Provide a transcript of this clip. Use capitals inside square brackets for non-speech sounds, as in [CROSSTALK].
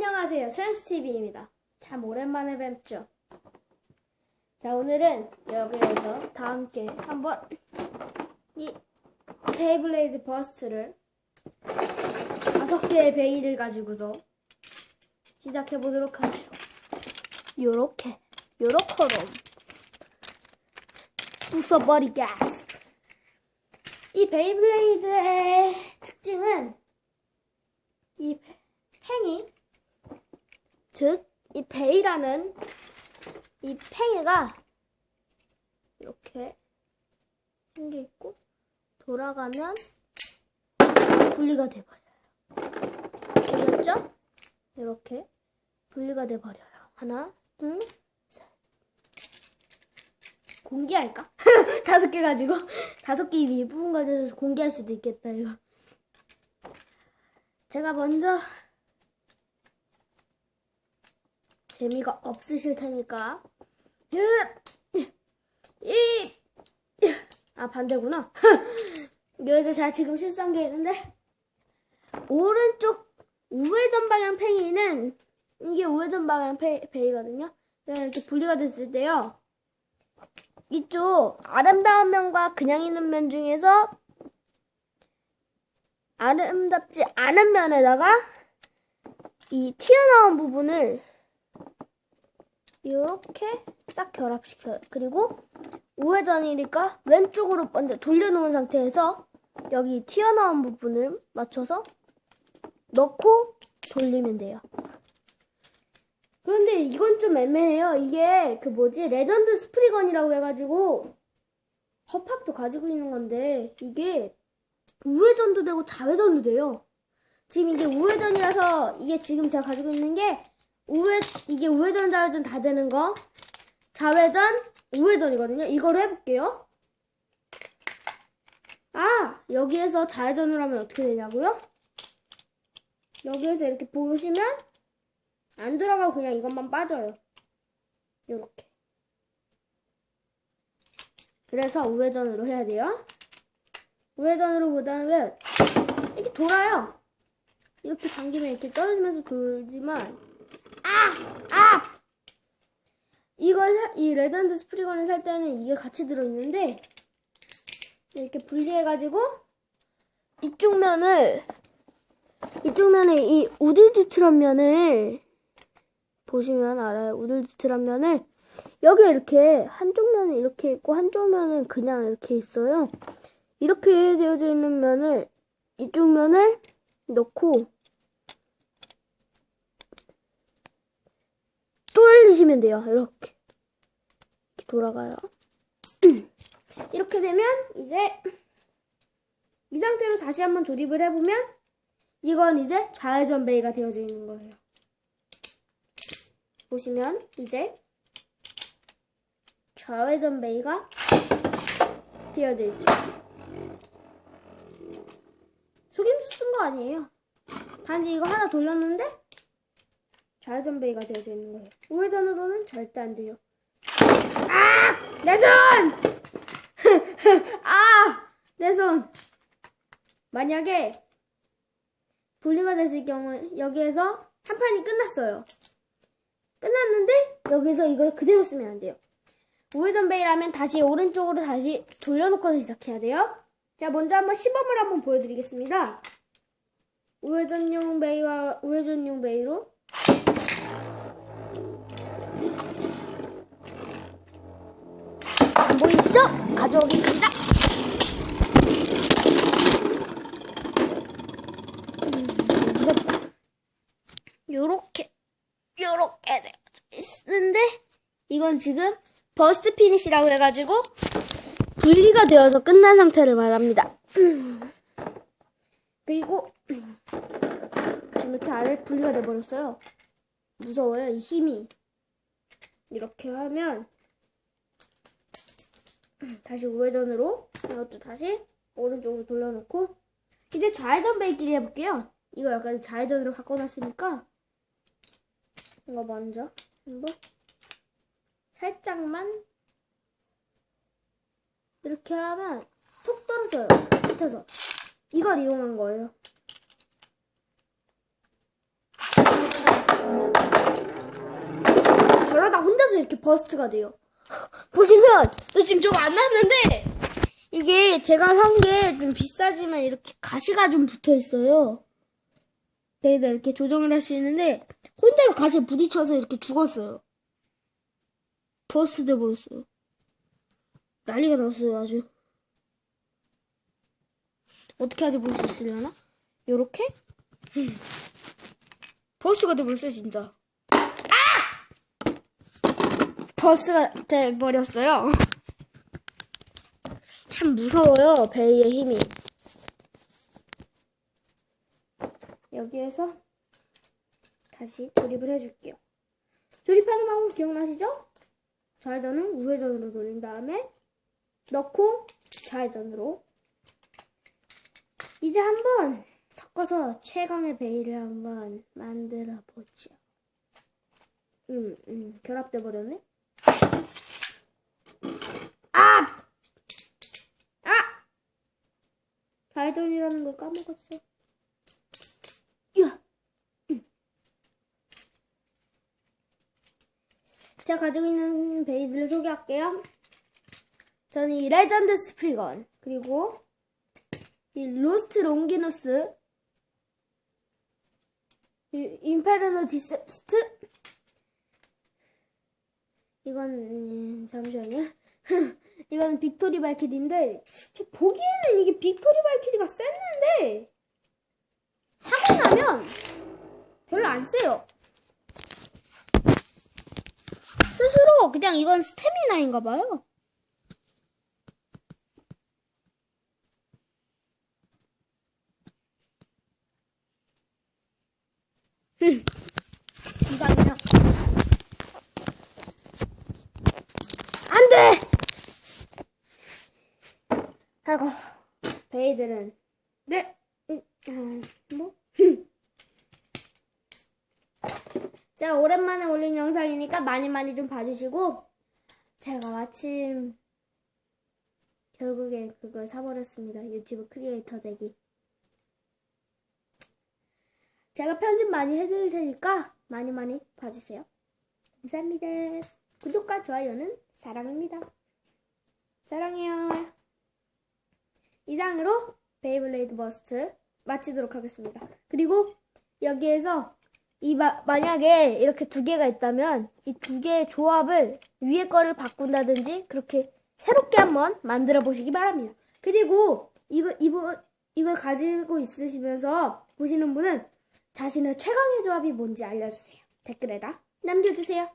안녕하세요. 센스티비입니다. 참 오랜만에 뵙죠. 자, 오늘은 여기에서 다 함께 한번 이 테이블레이드 버스트를 다섯 개의 베일을 가지고서 시작해 보도록 하죠. 요렇게, 요렇게로 부숴버리겠어. 이 베이블레이드의 특징은 이 팽이, 즉, 이 베이라는 이 팽이가 이렇게 생겨 있고 돌아가면 분리가 돼버려요. 보셨죠? 이렇게 분리가 돼버려요. 하나, 둘, 셋. 공개할까? [LAUGHS] 다섯 개 가지고 [LAUGHS] 다섯 개 위에 부분 가져서 공개할 수도 있겠다 이거. 제가 먼저 재미가 없으실 테니까. 이아 반대구나. [LAUGHS] 여기서 제가 지금 실수한 게 있는데 오른쪽 우회전 방향 팽이는 이게 우회전 방향 페, 페이거든요. 이렇게 분리가 됐을 때요. 이쪽 아름다운 면과 그냥 있는 면 중에서 아름답지 않은 면에다가 이 튀어나온 부분을 이렇게 딱 결합시켜요. 그리고 우회전이니까 왼쪽으로 먼저 돌려놓은 상태에서 여기 튀어나온 부분을 맞춰서 넣고 돌리면 돼요. 그런데 이건 좀 애매해요. 이게 그 뭐지 레전드 스프리건이라고 해가지고 허팝도 가지고 있는 건데 이게 우회전도 되고 좌회전도 돼요. 지금 이게 우회전이라서 이게 지금 제가 가지고 있는 게 우회 이게 우회전 좌회전 다 되는 거 좌회전 우회전이거든요. 이거로 해볼게요. 아 여기에서 좌회전을 하면 어떻게 되냐고요? 여기에서 이렇게 보시면 안 들어가고 그냥 이것만 빠져요. 요렇게. 그래서 우회전으로 해야 돼요. 우회전으로 보다면 이렇게 돌아요. 이렇게 당기면 이렇게 떨어지면서 돌지만 아! 아! 이걸 사, 이 레전드 스프리건을 살 때는 이게 같이 들어있는데 이렇게 분리해가지고 이쪽 면을 이쪽 면에 이 우드드트런 면을 보시면 알아요. 우드드트런 면을 여기 이렇게 한쪽 면은 이렇게 있고 한쪽 면은 그냥 이렇게 있어요. 이렇게 되어져 있는 면을 이쪽 면을 넣고 돌리시면 돼요. 이렇게 이렇게 돌아가요. [CLEARS THROAT] 이렇게 되면 이제 이 상태로 다시 한번 조립을 해보면 이건 이제 좌회전 베이가 되어져 있는 거예요. 보시면 이제 좌회전 베이가 되어져 있죠. 속임수 쓴 거 아니에요. 단지 이거 하나 돌렸는데 좌회전 베이가 되어져 있는 거예요. 우회전으로는 절대 안 돼요. 아! 내 손! [LAUGHS] 아! 내 손! 만약에 분리가 됐을 경우 여기에서 한 판이 끝났어요. 끝났는데 여기서 이걸 그대로 쓰면 안 돼요. 우회전 베이라면 다시 오른쪽으로 다시 돌려놓고 시작해야 돼요. 자, 먼저 한번 시범을 한번 보여드리겠습니다. 우회전용 베이와 우회전용 베이로 안 보이시죠? 가져오겠습니다. 음, 무섭다. 요렇게 요렇게 되어져 있는데 이건 지금 버스트 피니시라고 해가지고 분리가 되어서 끝난 상태를 말합니다. [CLEARS THROAT] 그리고 지금 이렇게 아래 분리가 돼버렸어요. 무서워요. 이 힘이 이렇게 하면 [CLEARS THROAT] 다시 우회전으로 이것도 다시 오른쪽으로 돌려놓고 이제 좌회전 배기를 해볼게요. 이거 약간 좌회전으로 바꿔놨으니까 이거 먼저 한번 살짝만 이렇게 하면 톡 떨어져요. 밑에서 이걸 이용한 거예요. 그러다 혼자서 이렇게 버스트가 돼요. [LAUGHS] 보시면 저 지금 저거 안 났는데 이게 제가 산 게 좀 비싸지만 이렇게 가시가 좀 붙어 있어요. 여기다 이렇게 조정을 할 수 있는데 혼자서 가시에 부딪혀서 이렇게 죽었어요. 버스트 돼버렸어요. 난리가 났어요 아주. 어떻게 하지 볼 수 있으려나? 요렇게? 버스가 돼버렸어요 진짜. 버스가 돼버렸어요. 참 무서워요, 베이의 힘이. 여기에서 다시 조립을 해줄게요. 조립하는 방법 기억나시죠? 좌회전은 우회전으로 돌린 다음에 넣고 좌회전으로 이제 한번 섞어서 최강의 베이를 한번 만들어 보죠. 음, 음, 결합돼 버렸네. 아! 아! 좌회전이라는 걸 까먹었어. 야! 음. 제가 가지고 있는 베이드를 소개할게요. 저는 이 레전드 스프리건, 그리고 이 로스트 롱기누스, 이 인페르노 디셉스트, 이건 음, 잠시만요. [LAUGHS] 이거는 빅토리 발키리인데 제 보기에는 이게 빅토리 발키리가 셌는데 하고 나면 별로 안 세요. 스스로 그냥 이건 스태미나인가 봐요. 흠, 이상해요. 안 돼! 아이고, 베이들은, 네, 음, 음, 뭐? [LAUGHS] 제가 오랜만에 올린 영상이니까 많이 많이 좀 봐주시고, 제가 마침, 결국에 그걸 사버렸습니다. 유튜브 크리에이터 되기. 제가 편집 많이 해드릴 테니까 많이 많이 봐주세요. 감사합니다. 구독과 좋아요는 사랑입니다. 사랑해요. 이상으로 베이블레이드 버스트 마치도록 하겠습니다. 그리고 여기에서 이 마, 만약에 이렇게 두 개가 있다면 이 두 개의 조합을 위에 거를 바꾼다든지 그렇게 새롭게 한번 만들어 보시기 바랍니다. 그리고 이거 이거 이걸 가지고 있으시면서 보시는 분은 자신의 최강의 조합이 뭔지 알려주세요. 댓글에다 남겨주세요.